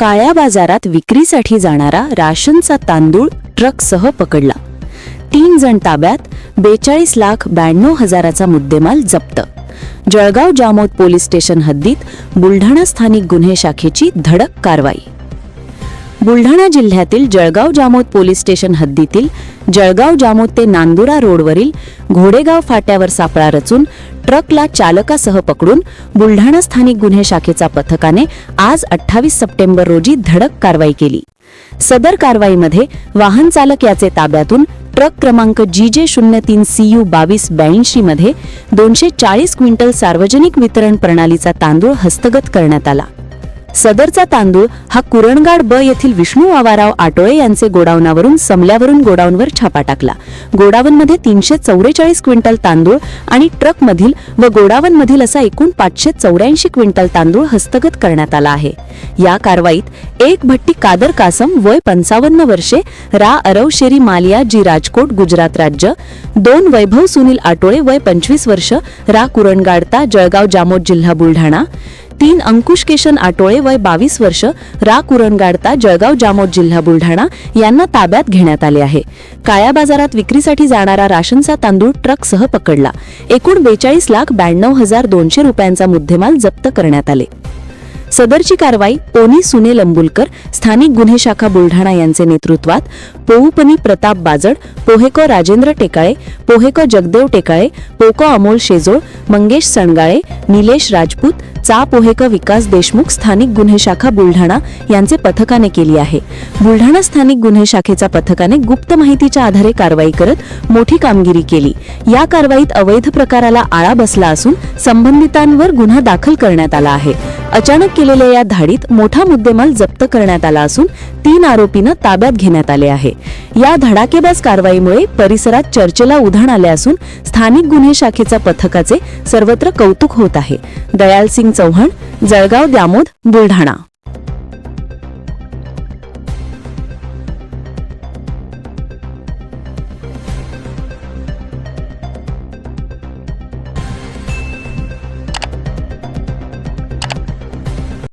काळ्या बाजारात विक्रीसाठी जाणारा राशनचा तांदूळ ट्रकसह पकडला. तीन जण ताब्यात बेचाळीस लाख ब्याण्णव हजाराचा मुद्देमाल जप्त. जळगाव जामोद पोलीस स्टेशन हद्दीत बुलढाणा स्थानिक गुन्हे शाखेची धडक कारवाई. बुलढाणा जिल्ह्यातील जळगाव जामोद पोलीस स्टेशन हद्दीतील जळगाव जामोद ते नांदुरा रोडवरील घोडेगाव फाट्यावर सापळा रचून ट्रकला चालकासह पकडून बुलढाणा स्थानिक गुन्हे शाखेचा पथकाने आज अठ्ठावीस सप्टेंबर रोजी धडक कारवाई केली. सदर कारवाईमध्ये वाहन चालक याचे ताब्यातून ट्रक क्रमांक जी जे शून्य तीन सी यू बावीस ब्याऐंशी मध्ये दोनशे चाळीस क्विंटल सार्वजनिक वितरण प्रणालीचा तांदूळ हस्तगत करण्यात आला. सदरचा तांदूळ हा कुरणगाड ब येथील विष्णू आवाराव आटोळे यांचे गोडाऊनावरून समल्यावरून गोडाऊनवर छापा टाकला. गोडावनमध्ये तीनशे चौवेचाळीस क्विंटल तांदूळ आणि ट्रकमधील व गोडावनमधील असा एकूण पाचशे चौऱ्याऐंशी क्विंटल तांदूळ हस्तगत करण्यात आला आहे. या कारवाईत एक भट्टी कादर कासम वय पंचावन्न वर्षे रा अरवशेरी मालिया जी राजकोट गुजरात राज्य दोन वैभव सुनील आटोळे वय पंचवीस वर्ष रा कुरणगाडता जळगाव जामोद जिल्हा बुलढाणा तीन अंकुश केशन आटोळे वय बावीस वर्ष रा कुरणगाडता जळगाव जामोद जिल्हा बुलढाणा यांना ताब्यात घेण्यात आले आहे. काळ्या बाजारात विक्रीसाठी जाणारा राशनचा तांदूळ ट्रकसह पकडला. एकूण बेचाळीस लाख ब्याण्णव हजार दोनशे रुपयांचा मुद्देमाल जप्त करण्यात आले. सदरची कारवाई पोनी सुने लंबुलकर स्थानिक गुन्हे शाखा बुलढाणा यांचे नेतृत्वात पोहुपनी प्रताप बाजड पोहेको राजेंद्र टेकाळे पोहेको जगदेव टेकाळे पोको अमोल शेजोळ मंगेश सणगाळे निलेश राजपूत चा पोहेक विकास देशमुख स्थानिक गुन्हे शाखा बुलढाणा यांचे पथकाने केली आहे. बुलढाणा स्थानिक गुन्हे शाखेच्या पथकाने गुप्त माहितीच्या आधारे कारवाई करत मोठी कामगिरी केली. या कारवाईत अवैध प्रकाराला आळा बसला असून संबंधितांवर गुन्हा दाखल करण्यात आला आहे. अचानक केलेल्या या धाडीत मोठा मुद्देमाल जप्त करण्यात आला असून तीन आरोपींना ताब्यात घेण्यात आले आहे. या धडाकेबाज कारवाईमुळे परिसरात चर्चेला उधाण आले असून स्थानिक गुन्हे शाखेच्या पथकाचे सर्वत्र कौतुक होत आहे. दयाल सिंग चौहान जळगाव द्यामोद बुलढाणा.